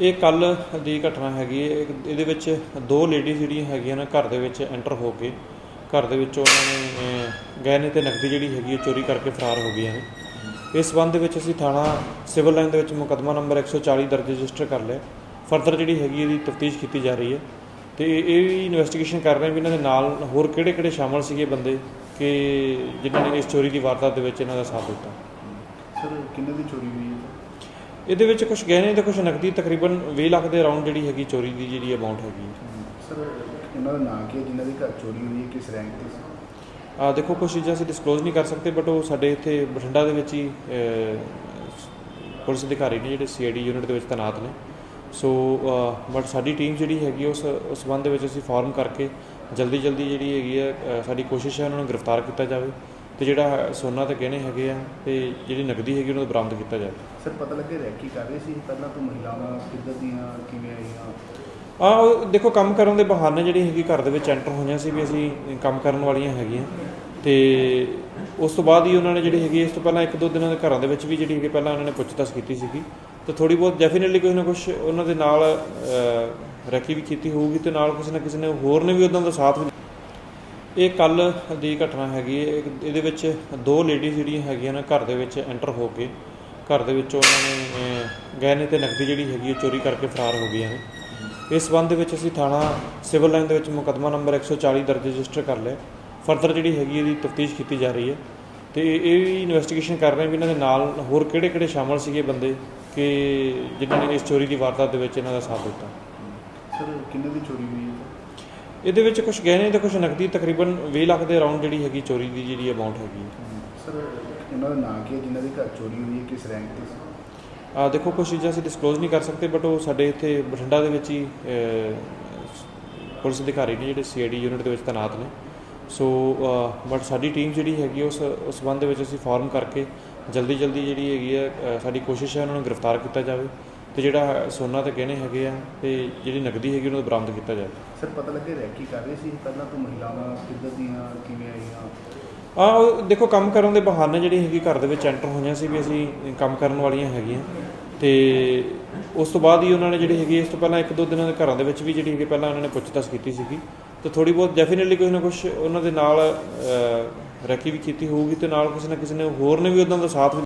ਇਹ ਕੱਲ ਦੀ ਘਟਨਾ ਹੈਗੀ ਹੈ। ਇੱਕ- ਇਹਦੇ ਵਿੱਚ ਦੋ ਲੇਡੀਜ਼ ਜਿਹੜੀਆਂ ਹੈਗੀਆਂ ਨੇ ਘਰ ਦੇ ਵਿੱਚ ਐਂਟਰ ਹੋ ਕੇ। ਘਰ ਦੇ ਵਿੱਚ ਉਹਨਾਂ ਨੇ ਗਹਿਣੇ ਤੇ ਨਕਦੀ ਜਿਹੜੀ ਹੈਗੀ ਹੈ ਚੋਰੀ ਕਰਕੇ ਫਰਾਰ ਹੋ ਗਈਆਂ ਨੇ। ਇਸ ਸੰਬੰਧ ਦੇ ਵਿੱਚ ਅਸੀਂ ਥਾਣਾ ਸਿਵਲ ਲਾਈਨ ਦੇ ਵਿੱਚ ਮੁਕੱਦਮਾ ਨੰਬਰ 140 ਦਰਜ ਰਜਿਸਟਰ ਕਰ ਲਿਆ। ਫਰਦਰ ਜਿਹੜੀ ਹੈਗੀ ਇਹਦੀ ਤਫਤੀਸ਼ ਕੀਤੀ ਜਾ ਰਹੀ ਹੈ। ਤੇ ਇਹ ਵੀ ਇਨਵੈਸਟੀਗੇਸ਼ਨ ਕਰ ਰਹੇ ਵੀ ਇਹਨਾਂ ਦੇ ਨਾਲ ਹੋਰ ਕਿਹੜੇ-ਕਿਹੜੇ ਸ਼ਾਮਲ ਸੀਗੇ ਬੰਦੇ ਕਿ ਜਿਨ੍ਹਾਂ ਨੇ ਇਸ ਚੋਰੀ ਦੀ ਵਾਰਦਾਤ ਦੇ ਵਿੱਚ ਇਹਨਾਂ ਦਾ ਸਾਥ ਦਿੱਤਾ। ਸਰ, ਕਿੰਨੇ ਦੀ ਚੋਰੀ ਹੋਈ ਹੈ? ਇਹਦੇ ਵਿੱਚ ਕੁਝ ਗਹਿਣੇ ਤੇ ਕੁਝ ਨਕਦੀ ਤਕਰੀਬਨ 20 ਲੱਖ ਦੇ ਅਰਾਊਂਡ ਜਿਹੜੀ ਹੈਗੀ ਚੋਰੀ ਦੀ ਜਿਹੜੀ ਅਮਾਉਂਟ ਹੈਗੀ ਸਰ ਉਹਨਾਂ ਦਾ ਨਾਂ ਕੀ ਹੈ? ਜਿਨ੍ਹਾਂ ਦੇ ਘਰ ਚੋਰੀ ਹੋਈ ਹੈ ਕਿਸ ਰੈਂਕ ਤੇ ਸੀ? ਆ ਦੇਖੋ ਕੁਝ ਚੀਜ਼ਾਂ ਅਸੀਂ ਡਿਸਕਲੋਜ਼ ਨਹੀਂ ਕਰ ਸਕਦੇ ਬਟ ਉਹ ਸਾਡੇ ਇੱਥੇ ਬਠਿੰਡਾ ਦੇ ਵਿੱਚ ਹੀ ਪੁਲਿਸ ਅਧਿਕਾਰੀ ਨੇ ਜਿਹੜੇ ਸੀਆਈਡੀ ਯੂਨਿਟ ਦੇ ਵਿੱਚ ਤੈਨਾਤ ਨੇ। ਸੋ ਬਟ ਸਾਡੀ ਟੀਮ ਜਿਹੜੀ ਹੈਗੀ ਉਸ ਉਸ ਸੰਬੰਧ ਦੇ ਵਿੱਚ ਅਸੀਂ ਫਾਰਮ ਕਰਕੇ ਜਲਦੀ ਜਲਦੀ ਜਿਹੜੀ ਹੈਗੀ ਹੈ ਸਾਡੀ ਕੋਸ਼ਿਸ਼ ਹੈ ਉਹਨਾਂ ਨੂੰ ਗ੍ਰਿਫਤਾਰ ਕੀਤਾ ਜਾਵੇ। ਤੇ ਜਿਹੜਾ ਸੋਨਾ ਤੇ ਗਹਿਣੇ ਹੈਗੇ ਆ ਤੇ ਜਿਹੜੀ ਨਕਦੀ ਹੈਗੀ ਉਹਨਾਂ ਨੂੰ ਬਰਾਮਦ ਕੀਤਾ ਜਾਵੇ ਸਰ ਪਤਾ ਲੱਗੇ ਰੈਕੀ ਕਰ ਰਹੇ ਸੀ ਪਹਿਲਾਂ ਤੋਂ ਮਹਿਲਾਵਾਂ ਕਿੱਧਰ ਦੀਆਂ ਕਿਵੇਂ ਆਈਆਂ? ਆ ਉਹ ਦੇਖੋ ਕੰਮ ਕਰਨ ਦੇ ਬਹਾਨੇ ਜਿਹੜੀ ਹੈਗੀ ਘਰ ਦੇ ਵਿੱਚ ਐਂਟਰ ਹੋਈਆਂ ਸੀ ਵੀ ਅਸੀਂ ਕੰਮ ਕਰਨ ਵਾਲੀਆਂ ਹੈਗੀਆਂ। ਤੇ ਉਸ ਤੋਂ ਬਾਅਦ ਹੀ ਉਹਨਾਂ ਨੇ ਜਿਹੜੀ ਹੈਗੀ ਇਸ ਤੋਂ ਪਹਿਲਾਂ ਇੱਕ ਦੋ ਦਿਨਾਂ ਦੇ ਘਰਾਂ ਦੇ ਵਿੱਚ ਵੀ ਜਿਹੜੀ ਹੈਗੀ ਪਹਿਲਾਂ ਉਹਨਾਂ ਨੇ ਪੁੱਛਤਾਛ ਕੀਤੀ ਸੀਗੀ। ਤੇ ਥੋੜੀ ਬਹੁਤ ਡੈਫੀਨਿਟਲੀ ਕੁਝ ਨਾ ਕੁਝ ਉਹਨਾਂ ਦੇ ਨਾਲ ਰੈਕੀ ਵੀ ਕੀਤੀ ਹੋਊਗੀ ਤੇ ਨਾਲ ਕਿਸੇ ਨਾ ਕਿਸੇ ਨੇ ਹੋਰ ਨੇ ਵੀ ਉਹਨਾਂ ਦਾ ਸਾਥ ਵੀ ਇਹ ਕੱਲ ਦੀ ਘਟਨਾ ਹੈਗੀ ਹੈ। ਇਹਦੇ ਵਿੱਚ ਦੋ ਲੇਡੀਜ਼ ਜਿਹੜੀਆਂ ਹੈਗੀਆਂ ਨੇ ਘਰ ਦੇ ਵਿੱਚ ਐਂਟਰ ਹੋ ਕੇ। ਘਰ ਦੇ ਵਿੱਚ ਉਹਨਾਂ ਨੇ ਗਹਿਣੇ ਤੇ ਨਕਦੀ ਜਿਹੜੀ ਹੈਗੀ ਹੈ ਚੋਰੀ ਕਰਕੇ ਫਰਾਰ ਹੋ ਗਈਆਂ ਨੇ। ਇਸ ਸੰਬੰਧ ਦੇ ਵਿੱਚ ਅਸੀਂ ਥਾਣਾ ਸਿਵਲ ਲਾਈਨ ਦੇ ਵਿੱਚ ਮੁਕੱਦਮਾ ਨੰਬਰ 140 ਦਰਜ ਰਜਿਸਟਰ ਕਰ ਲਿਆ। ਫਰਦਰ ਜਿਹੜੀ ਹੈਗੀ ਇਹਦੀ ਤਫਤੀਸ਼ ਕੀਤੀ ਜਾ ਰਹੀ ਹੈ। ਤੇ ਇਹ ਵੀ ਇਨਵੈਸਟੀਗੇਸ਼ਨ ਕਰ ਰਹੇ ਵੀ ਇਹਨਾਂ ਦੇ ਨਾਲ ਹੋਰ ਕਿਹੜੇ-ਕਿਹੜੇ ਸ਼ਾਮਲ ਸੀਗੇ ਬੰਦੇ ਕਿ ਜਿਨ੍ਹਾਂ ਨੇ ਇਸ ਚੋਰੀ ਦੀ ਵਾਰਦਾਤ ਦੇ ਵਿੱਚ ਇਹਨਾਂ ਦਾ ਸਾਥ ਦਿੱਤਾ। ਸਰ, ਕਿੰਨੇ ਦੀ ਚੋਰੀ ਹੋਈ ਹੈ? ਇਹਦੇ ਵਿੱਚ ਕੁਝ ਗਹਿਣੇ ਤੇ ਕੁਝ ਨਕਦੀ ਤਕਰੀਬਨ 20 ਲੱਖ ਦੇ ਅਰਾਊਂਡ ਜਿਹੜੀ ਹੈਗੀ ਚੋਰੀ ਦੀ ਜਿਹੜੀ ਅਮਾਉਂਟ ਹੈਗੀ ਸਰ ਉਹਨਾਂ ਦਾ ਨਾਂ ਕੀ ਹੈ? ਜਿਨ੍ਹਾਂ ਦੇ ਘਰ ਚੋਰੀ ਹੋਈ ਹੈ ਕਿਸ ਰੈਂਕ ਤੇ ਸੀ? ਆ ਦੇਖੋ ਕੁਝ ਚੀਜ਼ਾਂ ਅਸੀਂ ਡਿਸਕਲੋਜ਼ ਨਹੀਂ ਕਰ ਸਕਦੇ ਬਟ ਉਹ ਸਾਡੇ ਇੱਥੇ ਬਠਿੰਡਾ ਦੇ ਵਿੱਚ ਹੀ ਪੁਲਿਸ ਅਧਿਕਾਰੀ ਨੇ ਜਿਹੜੇ ਸੀਆਈਡੀ ਯੂਨਿਟ ਦੇ ਵਿੱਚ ਤੈਨਾਤ ਨੇ। ਸੋ ਬਟ ਸਾਡੀ ਟੀਮ ਜਿਹੜੀ ਹੈਗੀ ਉਸ ਉਸ ਸੰਬੰਧ ਦੇ ਵਿੱਚ ਅਸੀਂ ਫਾਰਮ ਕਰਕੇ ਜਲਦੀ ਜਲਦੀ ਜਿਹੜੀ ਹੈਗੀ ਹੈ ਸਾਡੀ ਕੋਸ਼ਿਸ਼ ਹੈ ਉਹਨਾਂ ਨੂੰ ਗ੍ਰਿਫਤਾਰ ਕੀਤਾ ਜਾਵੇ। ਤੇ ਜਿਹੜਾ ਸੋਨਾ ਤੇ ਗਹਿਣੇ ਹੈਗੇ ਆ ਤੇ ਜਿਹੜੀ ਨਕਦੀ ਹੈਗੀ ਉਹਨਾਂ ਨੂੰ ਬਰਾਮਦ ਕੀਤਾ ਜਾਵੇ। ਸਰ ਪਤਾ ਲੱਗੇ ਰੈਕੀ ਕਰ ਰਹੇ ਸੀ ਪਹਿਲਾਂ ਤੋਂ ਮਹਿਲਾਵਾਂ ਕਿੱਧਰ ਦੀਆਂ ਕਿਵੇਂ ਆਈਆਂ? ਆ ਉਹ ਦੇਖੋ ਕੰਮ ਕਰਨ ਦੇ ਬਹਾਨੇ ਜਿਹੜੀ ਹੈਗੀ ਘਰ ਦੇ ਵਿੱਚ ਐਂਟਰ ਹੋਈਆਂ ਸੀ ਵੀ ਅਸੀਂ ਕੰਮ ਕਰਨ ਵਾਲੀਆਂ ਹੈਗੀਆਂ। ਤੇ ਉਸ ਤੋਂ ਬਾਅਦ ਹੀ ਉਹਨਾਂ ਨੇ ਜਿਹੜੀ ਹੈਗੀ ਇਸ ਤੋਂ ਪਹਿਲਾਂ ਇੱਕ ਦੋ ਦਿਨਾਂ ਦੇ ਘਰਾਂ ਦੇ ਵਿੱਚ ਵੀ ਜਿਹੜੀ ਹੈਗੀ ਪਹਿਲਾਂ ਉਹਨਾਂ ਨੇ ਪੁੱਛਤਾਛ ਕੀਤੀ ਸੀਗੀ। ਤੇ ਥੋੜੀ ਬਹੁਤ ਡੈਫੀਨਿਟਲੀ ਕੁਝ ਨਾ ਕੁਝ ਉਹਨਾਂ ਦੇ ਨਾਲ ਰੈਕੀ ਵੀ ਕੀਤੀ ਹੋਊਗੀ ਤੇ ਨਾਲ ਕਿਸੇ ਨਾ ਕਿਸੇ ਨੇ ਹੋਰ ਨੇ ਵੀ ਉਹਨਾਂ ਦਾ ਸਾਥ